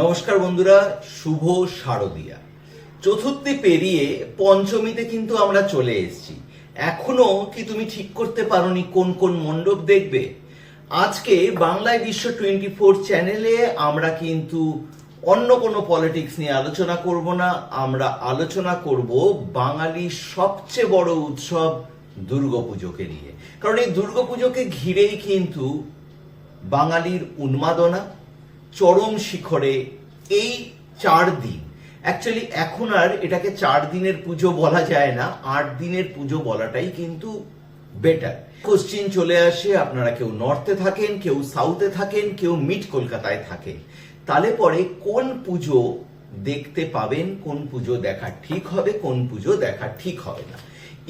নমস্কার বন্ধুরা, শুভ শারদিয়া। চতুর্থী পেরিয়ে পঞ্চমীতে কিন্তু আমরা চলে এসেছি। এখনও কি তুমি ঠিক করতে পারোনি কোন কোন মণ্ডপ দেখবে? আজকে বাংলায় বিশ্ব টোয়েন্টি ফোর চ্যানেলে আমরা কিন্তু অন্য কোনো পলিটিক্স নিয়ে আলোচনা করব না, আমরা আলোচনা করব বাঙালির সবচেয়ে বড় উৎসব দুর্গাপুজোকে নিয়ে। কারণ এই দুর্গাপুজোকে ঘিরেই কিন্তু বাঙালির উন্মাদনা চরম শিখরে এই চার দিন। অ্যাকচুয়ালি এখন আর এটাকে চার দিনের পুজো বলা যায় না, আট দিনের পুজো বলাটাই কিন্তু বেটার কোশ্চিন চলে আসে, আপনারা কেউ নর্থে থাকেন, কেউ সাউথে থাকেন, কেউ মিড কলকাতায় থাকেন। তাহলে পরে কোন পুজো দেখতে পাবেন, কোন পুজো দেখা ঠিক হবে, কোন পুজো দেখা ঠিক হবে না।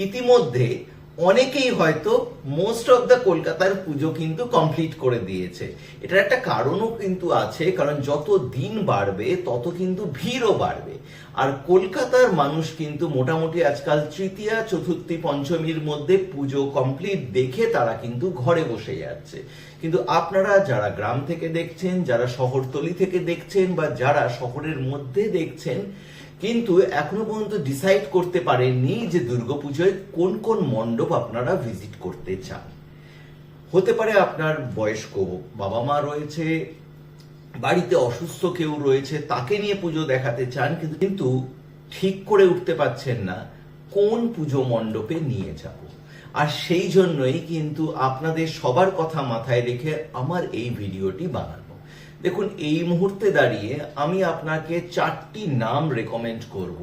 ইতিমধ্যে অনেকেই হয়তো মোস্ট অফ দ্য কলকাতার পুজো কিন্তু কমপ্লিট করে দিয়েছে। এটার একটা কারণও কিন্তু আছে, কারণ যত দিন বাড়বে, তত কিন্তু ভিড়ও বাড়বে। আর কলকাতার মানুষ কিন্তু মোটামুটি আজকাল তৃতীয়া, চতুর্থী, পঞ্চমীর মধ্যে পুজো কমপ্লিট দেখে তারা কিন্তু ঘরে বসে যাচ্ছে। কিন্তু আপনারা যারা গ্রাম থেকে দেখছেন, যারা শহরতলি থেকে দেখছেন বা যারা শহরের মধ্যে দেখছেন, কিন্তু এখনও পর্যন্ত ডিসাইড করতে পারেননি যে দুর্গাপুজোয় কোন কোন মণ্ডপ আপনারা ভিজিট করতে চান। হতে পারে আপনার বয়স্ক বাবা মা রয়েছে, বাড়িতে অসুস্থ কেউ রয়েছে, তাকে নিয়ে পুজো দেখাতে চান কিন্তু ঠিক করে উঠতে পারছেন না, কোন পুজো মণ্ডপে নিয়ে যাব। আর সেই জন্যই কিন্তু আপনাদের সবার কথা মাথায় রেখে আমার এই ভিডিওটি বানানো দেখুন, এই মুহূর্তে দাঁড়িয়ে আমি আপনাকে চারটি নাম রেকমেন্ড করব।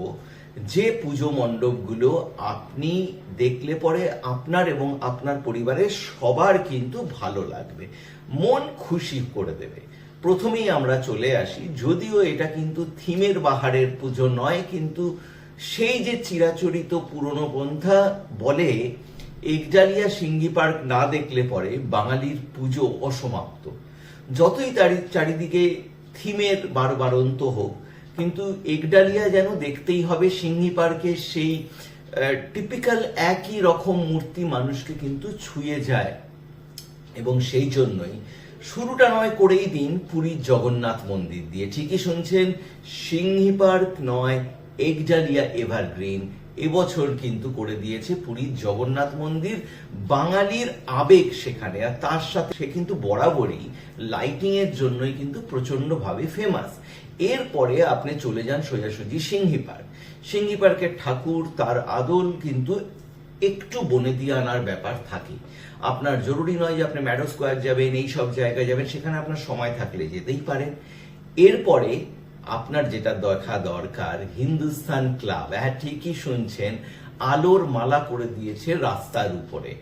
যে পুজো মণ্ডপগুলো আপনি দেখলে পরে আপনার এবং আপনার পরিবারের সবার কিন্তু ভালো লাগবে, মন খুশি করে দেবে। প্রথমেই আমরা চলে আসি, যদিও এটা কিন্তু থিমের বাহারের পুজো নয়, কিন্তু সেই যে চিরাচরিত পুরনো পন্থা বলে একডালিয়া সিঙ্গি পার্ক না দেখলে পরে বাঙালির পুজো অসমাপ্ত। যতই চারিদিকে থিমের বারবারন্ত হোক, কিন্তু একডালিয়া যেন দেখতেই হবে সিঙ্গি পার্কের সেই টিপিক্যাল একই রকম মূর্তি মানুষকে কিন্তু ছুঁয়ে যায়। এবং সেই জন্যই শুরুটা নয় করেই দিন পুরীর জগন্নাথ মন্দির দিয়ে। ঠিকই শুনছেন সিংহি পার্ক নয়, একডালিয়া এভারগ্রিন। এবছর কিন্তু করে দিয়েছে পুরীর জগন্নাথ মন্দির। বাঙালির আবেগ সেখানে, আর তার সাথে সে কিন্তু বরাবরই লাইটিং এর জন্যই কিন্তু প্রচণ্ড ভাবে ফেমাস এরপরে আপনি চলে যান সোজাসুজি সিংহি পার্ক। সিংহি পার্কের ঠাকুর, তার আদল কিন্তু একটু বনে দিয়ে আনার ব্যাপার থাকে। আপনার জরুরি নয় যে আপনি ম্যাডো স্কোয়ার যাবেন এই সব জায়গায় যাবেন, সেখানে আপনার সময় থাকলে যেতেই পারেন। এরপরে আপনার যেটা দেখা দরকার হিন্দুস্তান ক্লাব হ্যাঁ ঠিকই শুনছেন, আলোর মালা করে দিয়েছে রাস্তার উপরে।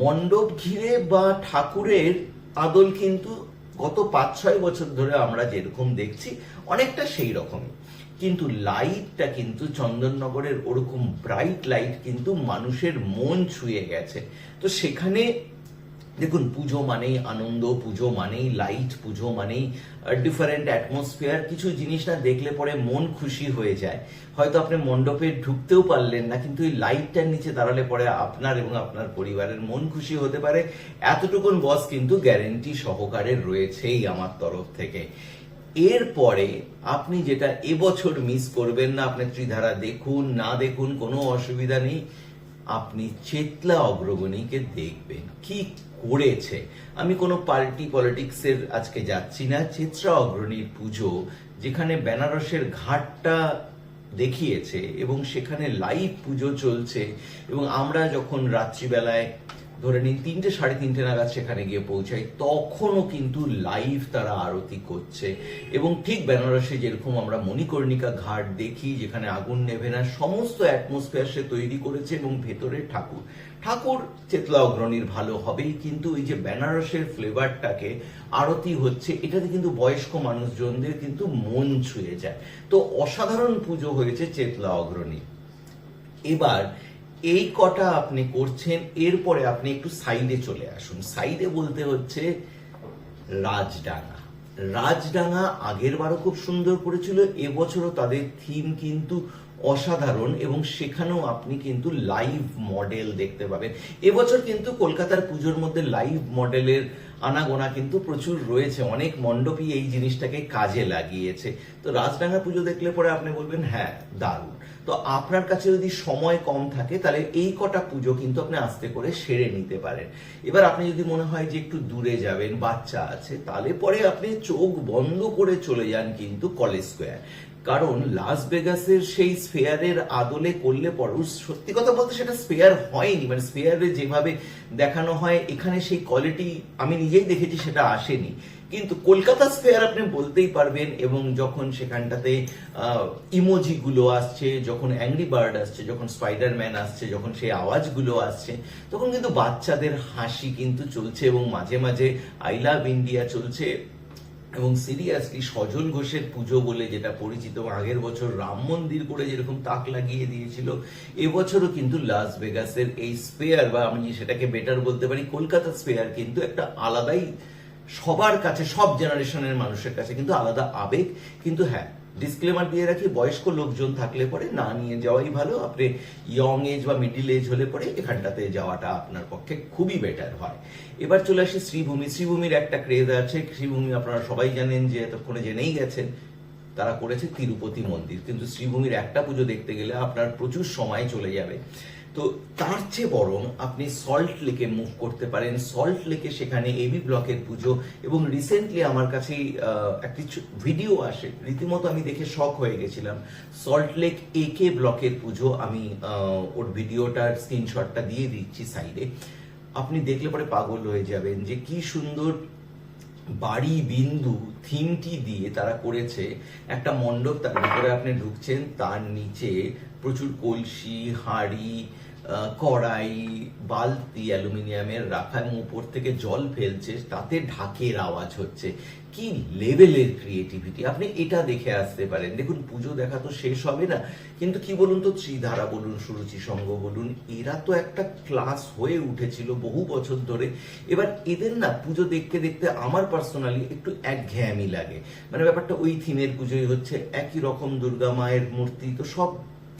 মণ্ডপ ঘিরে বা ঠাকুরের আদল কিন্তু গত পাঁচ ছয় বছর ধরে আমরা যেরকম দেখছি, অনেকটা সেই রকমই। কিন্তু লাইটটা কিন্তু চন্দননগরের ওরকম ব্রাইট লাইট কিন্তু মানুষের মন ছুঁয়ে গেছে। তো সেখানে দেখুন, পুজো মানেই আনন্দ, পুজো মানেই লাইট পুজো মানেই ডিফারেন্ট অ্যাটমসফিয়ার কিছু জিনিস না দেখলে পরে মন খুশি হয়ে যায়। হয়তো আপনি মণ্ডপে ঢুকতেও পারলেন না, কিন্তু এই লাইটটার নিচে দাঁড়ালে পরে আপনার এবং আপনার পরিবারের মন খুশি হতে পারে। এতটুকুন বস কিন্তু গ্যারেন্টি সহকারে রয়েছেই আমার তরফ থেকে। এরপরে আপনি যেটা এবছর মিস করবেন না, আপনি ত্রিধারা দেখুন, না দেখুন, কোনো অসুবিধা নেই। আপনি চেতলা অগ্রগণীকে দেখবেন। কি করেছে আমি কোনো পার্টি পলিটিক্সের আজকে যাচ্ছি না। চিত্রা অগ্রণীর পুজো, যেখানে বেনারসের ঘাটটা দেখিয়েছে এবং সেখানে লাইভ পুজো চলছে এবং আমরা যখন রাত্রিবেলায় ধরে নিন তিনটে, সাড়ে তিনটে নাগাদ সেখানে গিয়ে পৌঁছাই। তখনও কিন্তু লাইভ তারা আরতি করছে। এবং ঠিক বেনারসে যেরকম আমরা মণিকর্ণিকা ঘাট দেখি, যেখানে আগুন নেভে না, সমস্ত অ্যাটমসফিয়ার সে তৈরি করেছে এবং ভেতরে ঠাকুর। ঠাকুর চেতলা অগ্রণীর ভালো হবেই, কিন্তু এই যে বেনারসের ফ্লেভারটাকে আরতি হচ্ছে, এটাতে কিন্তু বয়স্ক মানুষজনদের কিন্তু মন ছুঁয়ে যায়। তো অসাধারণ পুজো হয়েছে চেতলা অগ্রণী। এবার এই কটা আপনি করছেন, এরপরে আপনি একটু সাইডে চলে আসুন। সাইডে বলতে হচ্ছে রাজডাঙ্গা। রাজডাঙ্গা আগের বারও খুব সুন্দর করেছিল, এবছরও তাদের থিম কিন্তু অসাধারণ এবং সেখানেও আপনি কিন্তু লাইভ মডেল দেখতে পাবেন। এবছর কিন্তু কলকাতার পুজোর মধ্যে লাইভ মডেলের আনাগোনা কিন্তু প্রচুর রয়েছে, অনেক মণ্ডপই এই জিনিসটাকে কাজে লাগিয়েছে। তো রাজডাঙ্গা পুজো দেখলে পরে আপনি বলবেন হ্যাঁ দারুণ। তো আপনার কাছে যদি সময় কম থাকে, তাহলে এই কটা পুজো কিন্তু আপনি আস্তে করে সেরে নিতে পারেন। এবার আপনি যদি মনে হয় যে একটু দূরে যাবেন, বাচ্চা আছে, তাহলে পরে আপনি চোখ বন্ধ করে চলে যান কিন্তু কলেজ স্কোয়ার। কারণ লাস ভেগাসের সেই স্পেয়ারের আদলে করলে পরও সত্যি কথা বলতে সেটা স্পেয়ার হয়নি। মানে স্পেয়ারে যেভাবে দেখানো হয়, এখানে সেই কোয়ালিটি আমি নিজেই দেখেছি, সেটা আসেনি। কিন্তু কলকাতা স্পেয়ার আপনি বলতেই পারবেন, এবং যখন সেখানটাতে ইমোজি গুলো আসছে, যখন অ্যাংরি বার্ড আসছে, যখন স্পাইডারম্যান আসছে, যখন সেই আওয়াজগুলো আসছে, তখন কিন্তু বাচ্চাদের হাসি কিন্তু চলছে, এবং মাঝে মাঝে আই লাভ ইন্ডিয়া চলছে। এবং সিরিয়াসলি সজল ঘোষের পুজো বলে যেটা পরিচিত, আগের বছর রাম মন্দির করে যেরকম তাক লাগিয়ে দিয়েছিল, এবছরও কিন্তু লাস ভেগাসের এই স্পেয়ার বা আমি সেটাকে বেটার বলতে পারি, কলকাতা স্পেয়ার কিন্তু একটা আলাদাই সবার কাছে, সব জেনারেশনের মানুষের কাছে কিন্তু আলাদা আবেগ। কিন্তু হ্যাঁ ডিসক্লেমার দিয়ে রাখি, বয়স্ক লোকজন থাকলে পরে না নিয়ে যাওয়াই ভালো। আপনি ইয়ং এজ বা মিডিল এজ হলে পরে এখানটাতে যাওয়াটা আপনার পক্ষে খুবই বেটার হয়। এবার চলে আসি শ্রীভূমি। শ্রীভূমির একটা ক্রেজ আছে। শ্রীভূমি আপনারা সবাই জানেন যে এতক্ষণে জেনেই গেছেন, তারা করেছে তিরুপতি মন্দির। কিন্তু শ্রীভূমির একটা পুজো দেখতে গেলে আপনার প্রচুর সময় চলে যাবে। তো তার চেয়ে বরং আপনি সল্ট লেকে মুভ করতে পারেন। সল্ট লেকে সেখানে এবি ব্লকের পুজো এবং রিসেন্টলি আমার কাছে একটি ভিডিও আসে। রীতিমতো আমি দেখে শখ হয়ে গেছিলাম। সল্ট লেক এ কে ব্লকের পুজো আমি ওর ভিডিওটার স্ক্রিনশটটা দিয়ে দিচ্ছি সাইডে আপনি দেখলে পরে পাগল হয়ে যাবেন যে কি সুন্দর বাড়ি বিন্দু থিমটি দিয়ে তারা করেছে। একটা মণ্ডপ তার ভিতরে আপনি ঢুকছেন, তার নিচে প্রচুর কলসি, হাঁড়ি কড়াই, বালতি, অ্যালুমিনিয়ামের রাখা এবং উপর থেকে জল ফেলছে, তাতে ঢাকের আওয়াজ হচ্ছে। কি লেভেলের ক্রিয়েটিভিটি আপনি এটা দেখে আসতে পারেন। দেখুন, পুজো দেখা তো শেষ হবে না, কিন্তু কি বলুন তো ত্রিধারা বলুন, সুরুচি সঙ্গ বলুন, এরা তো একটা ক্লাস হয়ে উঠেছিল বহু বছর ধরে। এবার এদের না পুজো দেখতে দেখতে আমার পার্সোনালি একটু একঘেয়ামি লাগে। মানে ব্যাপারটা ওই থিমের পুজোই হচ্ছে, একই রকম দুর্গা মায়ের মূর্তি, তো সব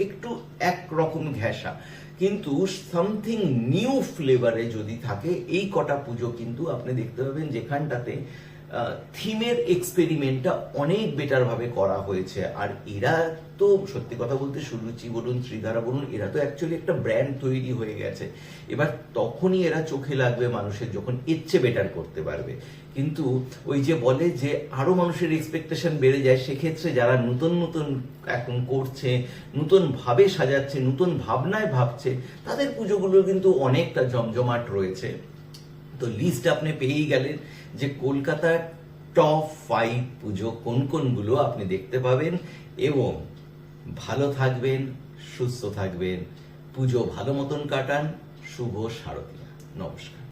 একটু একরকম ঘেঁষা। কিন্তু সামথিং নিউ ফ্লেভারে যদি থাকে এই কটা পুজো কিন্তু আপনি দেখতে পাবেন যেখানটাতে থিমের এক্সপেরিমেন্টটা অনেক বেটার ভাবে করা হয়েছে। আর এরা তো সত্যি কথা বলতে সুরুচি বলুন, শ্রীধারা বলুন, এরা তো অ্যাকচুয়ালি একটা ব্র্যান্ড তৈরি হয়ে গেছে। এবার তখনই এরা চোখে লাগবে মানুষের যখন চেয়ে বেটার করতে পারবে। কিন্তু ওই যে বলে যে আরও মানুষের এক্সপেকটেশন বেড়ে যায়, সেক্ষেত্রে যারা নতুন নতুন এখন করছে, নতুন ভাবে সাজাচ্ছে, নতুন ভাবনায় ভাবছে, তাদের পুজোগুলো কিন্তু অনেকটা জমজমাট রয়েছে। তো লিস্ট আপনি পেয়েই গেলেন যে কলকাতার টপ ফাইভ পুজো কোন কোনগুলো আপনি দেখতে পাবেন এবং ভালো থাকবেন, সুস্থ থাকবেন, পুজো ভালো মতন কাটান, শুভ শারদীয়া নমস্কার।